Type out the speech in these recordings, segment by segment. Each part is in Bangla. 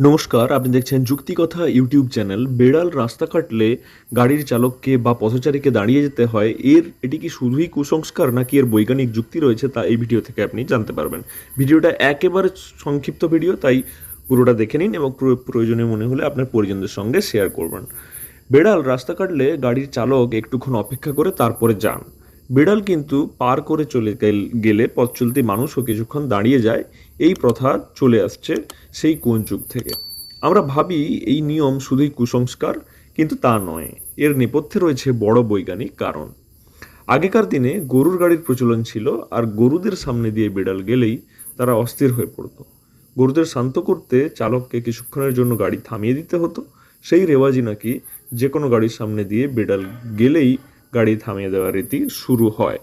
নমস্কার, আপনি দেখছেন যুক্তিকথা ইউটিউব চ্যানেল। বেড়াল রাস্তা কাটলে গাড়ির চালককে বা পথচারীকে দাঁড়িয়ে যেতে হয়। এর, এটি কি শুধুই কুসংস্কার নাকি এর বৈজ্ঞানিক যুক্তি রয়েছে তা এই ভিডিও থেকে আপনি জানতে পারবেন। ভিডিওটা একেবারে সংক্ষিপ্ত ভিডিও, তাই পুরোটা দেখে নিন এবং প্রয়- প্রয়োজনীয় মনে হলে আপনার পরিজনদের সঙ্গে শেয়ার করবেন। বেড়াল রাস্তা কাটলে গাড়ির চালক একটুক্ষণ অপেক্ষা করে তারপরে যান। বিড়াল কিন্তু পার করে চলে গেল- পথ চলতি মানুষও কিছুক্ষণ দাঁড়িয়ে যায়, এই প্রথা চলে আসছে সেই কোন যুগ থেকে। আমরা ভাবি এই নিয়ম শুধুই কুসংস্কার, কিন্তু তা নয়, এর নেপথ্যে রয়েছে বড় বৈজ্ঞানিক কারণ। আগেকার দিনে গরুর গাড়ির প্রচলন ছিল, আর গরুদের সামনে দিয়ে বিড়াল গেলেই তারা অস্থির হয়ে পড়তো। গরুদের শান্ত করতে চালককে কিছুক্ষণের জন্য গাড়ি থামিয়ে দিতে হতো, সেই রেওয়াজই নাকি যে কোনো গাড়ির সামনে দিয়ে বিড়াল গেলেই গাড়ি থামিয়ে দেওয়ার রীতি শুরু হয়।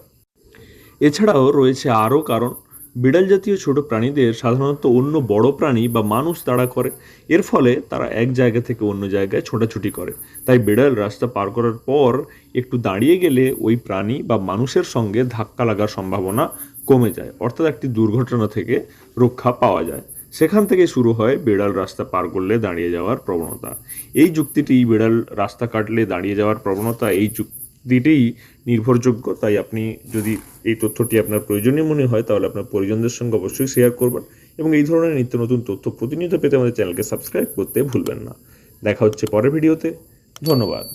এছাড়াও রয়েছে আরও কারণ, বিড়াল জাতীয় ছোট প্রাণীদের সাধারণত অন্য বড় প্রাণী বা মানুষ তাড়া করে। এর ফলে তারা এক জায়গা থেকে অন্য জায়গায় ছোটাছুটি করে। তাই বিড়াল রাস্তা পার করার পর একটু দাঁড়িয়ে গেলে ওই প্রাণী বা মানুষের সঙ্গে ধাক্কা লাগার সম্ভাবনা কমে যায়। অর্থাৎ একটি দুর্ঘটনা থেকে রক্ষা পাওয়া যায়। সেখান থেকে শুরু হয় বিড়াল রাস্তা পার করলে দাঁড়িয়ে যাওয়ার প্রবণতা। এই যুক্তিটি বিড়াল রাস্তা কাটলে দাঁড়িয়ে যাওয়ার প্রবণতা এই যুক্তিটিই নির্ভরযোগ্য। তাই আপনি যদি এই তথ্যটি আপনার প্রয়োজনীয় মনে হয়, তাহলে আপনার পরিজনদের সঙ্গে অবশ্যই শেয়ার করবেন এবং এই ধরনের নিত্য নতুন তথ্য প্রতিনিয়ত পেতে আমাদের চ্যানেলকে সাবস্ক্রাইব করতে ভুলবেন না। দেখা হচ্ছে পরের ভিডিওতে ধন্যবাদ।